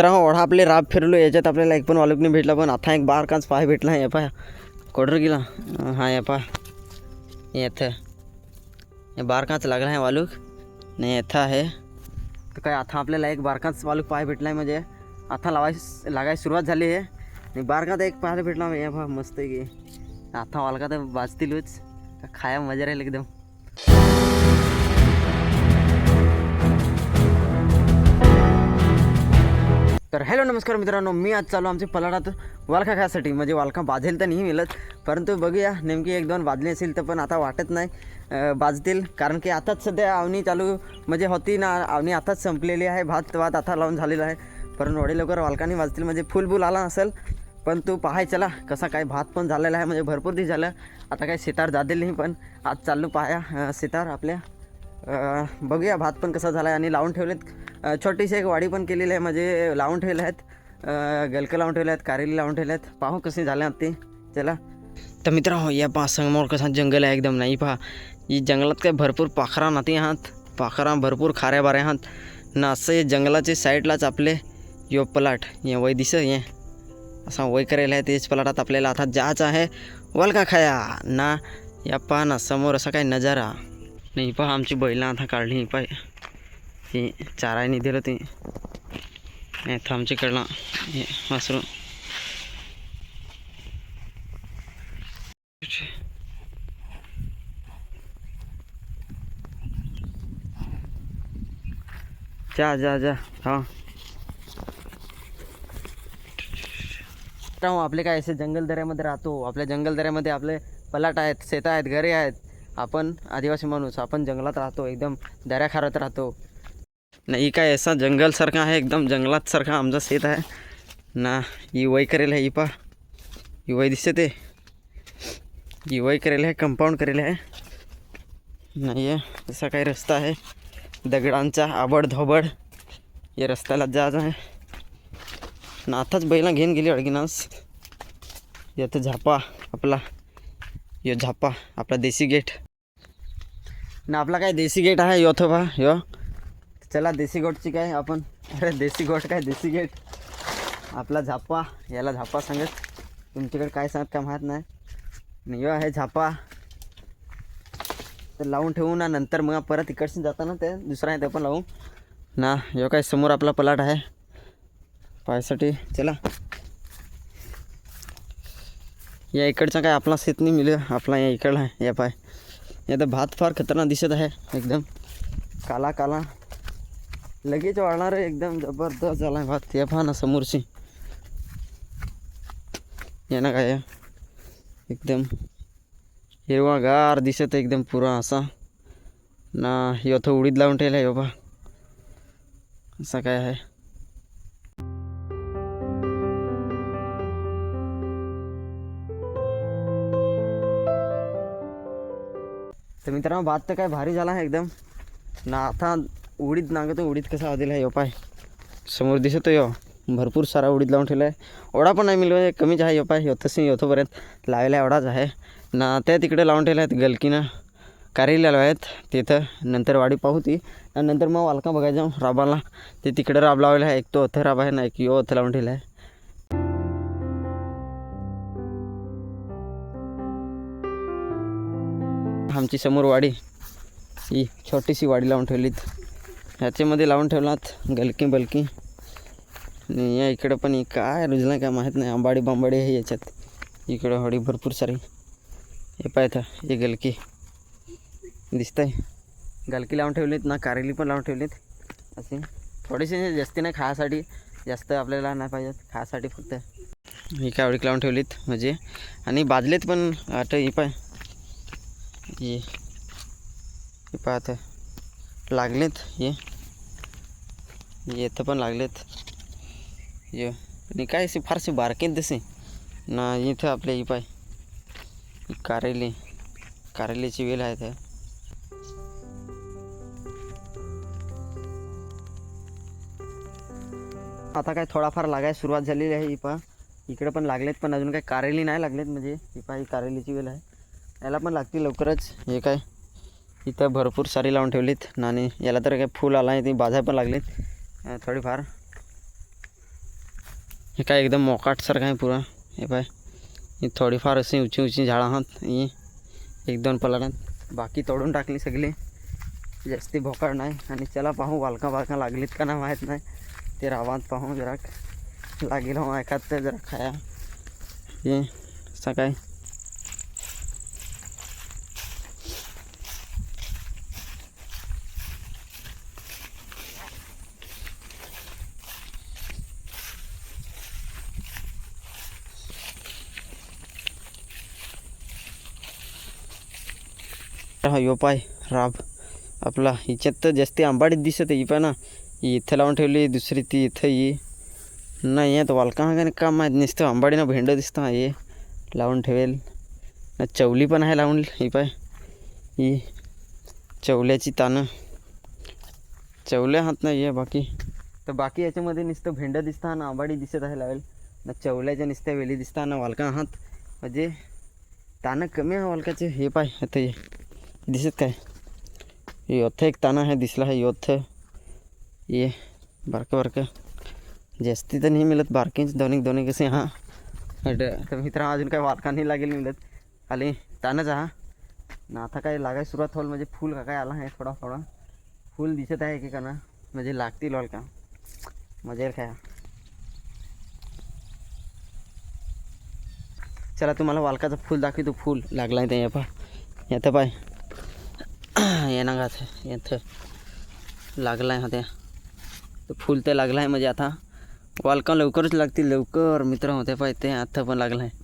मित्रांनो ओढा आपले राब फिरलो याच्यात आपल्याला एक पण वालूक नाही भेटला पण आता एक बार काच पाय भेटला आहे पाय. कोडर गेला. हा हे पा येथं हे बार काच लागला आहे वालूक. नाही येथं आहे. तर काय आता आपल्याला एक बारकाच वालूक पाय भेटला आहे म्हणजे आता लावाय लागायची सुरुवात झाली आहे. आणि बारकात एक पाहायला भेटला या पहा मस्त आहे की. आता वालका तर वाजतीलच खाया मजा राहील एकदम. तर हॅलो नमस्कार मित्रांनो मी आज चालू आमची पलाडात वालखा खायसाठी. म्हणजे वालखा बाजेल तर नाही मिळत परंतु बघूया नेमकी एक दोन बाजली असेल तर पण आता वाटत नाही बाजतील. कारण की आताच सध्या आवनी चालू म्हणजे होती ना आवनी आताच संपलेली आहे भात भात आता लावून झालेला आहे. परंतु वडे लवकर वालकानी वाजतील म्हणजे फुलबुल आला असेल. पण तू पाहाय चला कसा काय भात पण झालेला आहे म्हणजे भरपूर दिवस झालं. आता काय सितार जातील नाही पण आज चाललो पाया सितार आपल्या. बघूया भात पण कसा झाला आहे आणि लावून ठेवलेत. छोटीशी एक वाडी पण केलेली आहे. म्हणजे लावून ठेवले आहेत गलकं लावून ठेवले आहेत कारेली लावून ठेवले आहेत पाहू कसे झाले आहेत ते. चला. तर मित्र हो या पहा समोर कसा जंगल आहे एकदम नाही पहा. ही जंगलात काय भरपूर पाखरा नाती आहात. पाखरा भरपूर खाऱ्या बाऱ्या आहात. ना असं हे जंगलाचे साईडलाच आपले यो पलाट ये वय दिस ये असा वय करायला आहे. तेच पलाटात आपल्याला आता जायचं आहे. वलका खाया. ना या पहा ना समोर असा काय नजारा. नाही पहा आमची बैलं आता काढली. पाय ही चारायने दिलं ते. नाही तर आमच्याकडला हे वासरू. जा जा जा. हा. आपले काय असे जंगल दऱ्यामध्ये राहतो. आपल्या जंगल दऱ्यामध्ये आपले पलाट आहेत शेतं आहेत घरे आहेत. आपण आदिवासी माणूस आपण जंगलात राहतो एकदम दऱ्याखारात राहतो. नाही काय असा जंगलसारखा आहे एकदम जंगलात सारखा आमचा शेत आहे. ना ही वय करेल आहे ही पा ही वय दिसते ते. ही वय करेल आहे कंपाऊंड करेल आहे. नाही आहे असा काही रस्ता आहे. दगडांचा आवड धोबड या रस्त्याला जायचं आहे. ना आताच बैला घेऊन गेली अडगिनास. यात झापा आपला. यो झापा आपला देसी गेट. ना आपला काय देसी गेट आहे यो थोबा यो? चला देसी गोटची काय आपण? अरे देसी गोट काय देसी गेट? आपला झापा याला झापा सांगत. तुमच्याकडे काय सांगत काय माहीत नाही. आणि यो आहे झापा तर लावून ठेवू ना नंतर मग परत इकडसून जाताना ते दुसरा आहे ते पण लावू. ना यो काय समोर आपला पलाट आहे. पाहायसाठी चला. या इकडचा काय आपला शेत नाही मिळेल आपला या इकडला आहे. या पाय. या तर भात फार खतरनाक दिसत आहे. एकदम काला काला. लगेच वाढणार आहे. एकदम जबरदस्त झाला आहे भात. या पहा ना समोरची. या ना काय? एकदम हिरवागार दिसत आहे एकदम पुरा असा. ना योथं उडीद लावून ठेवला आहे बाबा असा काय आहे? मित्रांनो भात तर काय भारी झाला आहे एकदम. ना आता उडीत नांगतो उडीत कसा दिला आहे यो पाय. समोर दिसतो यो भरपूर सारा उडीद लावून ठेवला आहे एवढा पण नाही मिळवा कमीच आहे यो पाय. योथंशी योथोपर्यंत लावायला एवढाच आहे. ना त्या तिकडे लावून ठेवल्या आहेत गलकीनं. कारेली लावा आहेत तिथं. नंतर वाडी पाहू ती. आणि नंतर मग वालका बघायचं राबाला. ते तिकडे राब लावलेला आहे एक तो अथं राब आहे ना एक यो अथं लावून ठेवला आहे आमची समोर वाडी. ही छोटीशी वाडी लावून ठेवलीत. ह्याच्यामध्ये लावून ठेवलात गलकी बलकी. आणि या इकडं पण काय रुजला काय माहीत नाही आंबाडी बांबाडी आहे याच्यात. इकडं हडी भरपूर सारी. हे पाहता हे गलकी. दिसतंय. गलकी लावून ठेवलीत ना कारेली पण लावून ठेवलीत. असे थोडेसे जास्ती नाही खायासाठी जास्त आपल्याला नाही पाहिजेत खायासाठी फक्त. ही कावडीक लावून ठेवलीत म्हणजे. आणि बाजलेत पण आता ही पाय. ये हे पाहत. लागलेत ये येतं इथं पण लागलेत. ये आणि काय असे फारसे बारकेत तसे. ना इथं आपले ही पाय. कारेले कारेली कारेलीची वेल आहे त्या. आता काय थोडाफार लागायला सुरुवात झालेली आहे ही पहा. इकडे पण लागलेत पण अजून काही कारेली नाही लागलेत म्हणजे ही पहा ही कारेलीची वेल आहे. याला पण लागतील लवकरच. हे काय? इथं भरपूर सारी लावून ठेवलीत. आणि याला तर काय फूल आला आहे ती बाजा पण लागलीत. थोडीफार. हे काय एकदम मोकाटसारखं आहे पुरा. हे पाय. ही थोडीफार अशी उंची उंची झाडं आहात. ही एक दोन पलाटात बाकी तोडून टाकली सगळी. जास्ती भोकाड नाही. आणि चला पाहू वालका वालका लागलीत का नाही माहीत नाही. ते रावात पाहू जरा. लागेल हो एखाद जरा खाया. हे सकाळी हा यो पाय राब. आपला हिच्यात तर जास्ती आंबाडीत दिसत ही पाय ना. इथं लावून ठेवली दुसरी ती इथं ही. नाही आहे तर वालका हा काम माहीत नसतं आंबाडीनं भेंड दिसतं हे लावून ठेवेल. ना चवली पण आहे लावून ही पाय. ही चवल्याची तानं. चवल्या हात नाही आहे बाकी. तर बाकी याच्यामध्ये नुसतं भेंड दिसता ना आंबाडी दिसत आहे लावेल. ना चवल्याच्या नुसत्या वेली दिसता ना वालका हात. म्हणजे तानं कमी आहे वालकाचे हे पाय आता हे दिसत काय? योथ एक ताना आहे दिसला आहे योथ. ये बारकं बारकं. जास्ती तर नाही मिळत बारकेच दोन्ही दोन्ही कसे हां. तर मित्र अजून काय वारका नाही लागेल मिळत. खाली तानच हा. ना आता काय लागाय सुरुवात होईल म्हणजे फूल का काय आला आहे थोडा थोडा. फूल दिसत आहे एकेकाना म्हणजे लागतील वालका. मजा येईल काय चला तुम्हाला वालकाचं फूल दाखवतो फूल लागला आहे ते पा येतं पाय. येणार येथं लागला आहे हा त्या. फूल ते लागलं आहे म्हणजे आता वालका लवकरच लागतील. लवकर मित्र होते पाय ते आत्ता पण लागलं आहे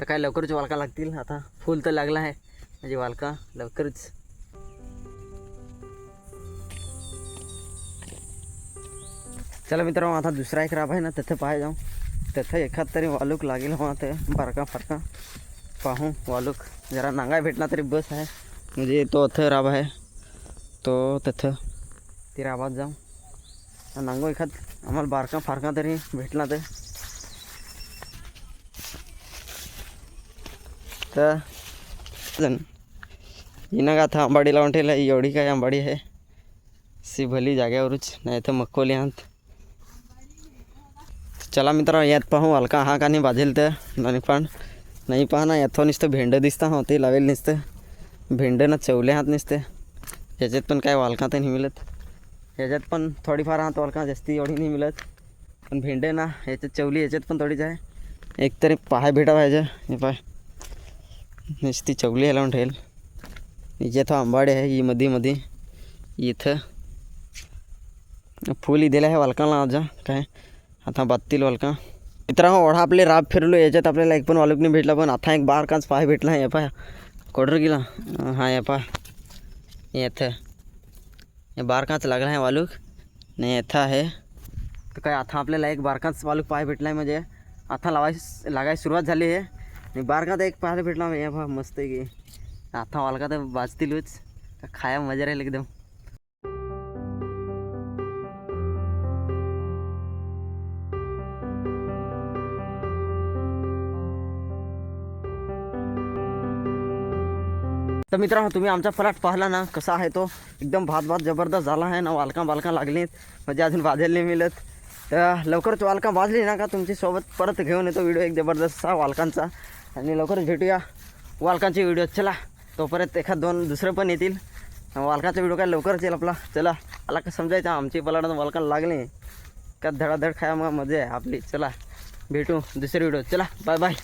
तर काय लवकरच वालका लागतील? आता फूल तर लागला आहे म्हणजे वालका लवकरच. चला मित्रांनो आता दुसरा एक राब आहे ना तिथं पाहाय जाऊ. तिथं एखाद तरी वालूक लागेल हो ते. बारका फारका. पाहू वालूक. जरा नांगाय भेटला तरी बस आहे. म्हणजे तो अथ राब आहे. तो तिथं ती राबात जाऊ नांगो एखाद आम्हाला बारका फारका तरी भेटला तर. तर जण हिनं का आता आंबाडी लावून एवढी काय आंबाडी आहे? सी भली जाग्यावरच नाही तर मक्कोली आहात चला मित्र यात पाहू हलका हा का नाही बाजेल तर. नाही पण नाही पहा ना याथं नुसतं भेंड दिसतं हो ते लावेल नुसतं. भेंड ना चवले हात नुसते. ह्याच्यात पण काय वालका तर नाही मिळत. ह्याच्यात पण थोडीफार हात वालका जास्ती एवढी नाही मिळत. पण भेंडे ना ह्याच्यात चवली ह्याच्यात पण थोडीच आहे. एक तरी पाय भेटा पाहिजे. हे पाय. नुसती चवली ह्याला लावून ठेवेल. तो आंबाडे आहे ही मध्ये मध्ये इथं. फुल दिलं आहे वालकाला आज. काय? आता बात्तील वालका मित्रांनो ओढा आपले राब फिरलो. याच्यात आपल्याला एक पण वालुक नाही भेटला. पण आता एक बार काच पाय भेटला. आहे पाय. कोडर गेला हा या पाय. पा येथं हे बारकाच लागला आहे वालूक नाही येथं आहे तर काय आता आपल्याला एक बारकाच वालूक पाय भेटला आहे म्हणजे आता लावाय लागायला सुरुवात झाली आहे आणि बारकात एक पाहायला भेटला या मस्त आहे की। आता वालका तर वाजतीलच खाया मजा राहील एकदम तर मित्रांनो तुम्ही आमचा फ्लॅट पाहिला ना कसा आहे तो? एकदम भात भात जबरदस्त झाला आहे ना वालका बालका लागलीत. म्हणजे अजून भाजायला नाही मिळत. तर लवकरच वालका वाजली ना का तुमच्यासोबत परत घेऊन येतो व्हिडिओ एक जबरदस्तचा वालकांचा. आणि लवकरच भेटूया वालकांचे व्हिडिओ. चला तोपर्यंत एखाद दोन दुसरे पण येतील. वालकाचा व्हिडिओ काय लवकरच येईल आपला. चला आला का समजायचं? आमची पलाट वालकाला लागले. का धडाधड खाया मग मजा आहे आपली. चला भेटू दुसरे व्हिडिओ चला बाय बाय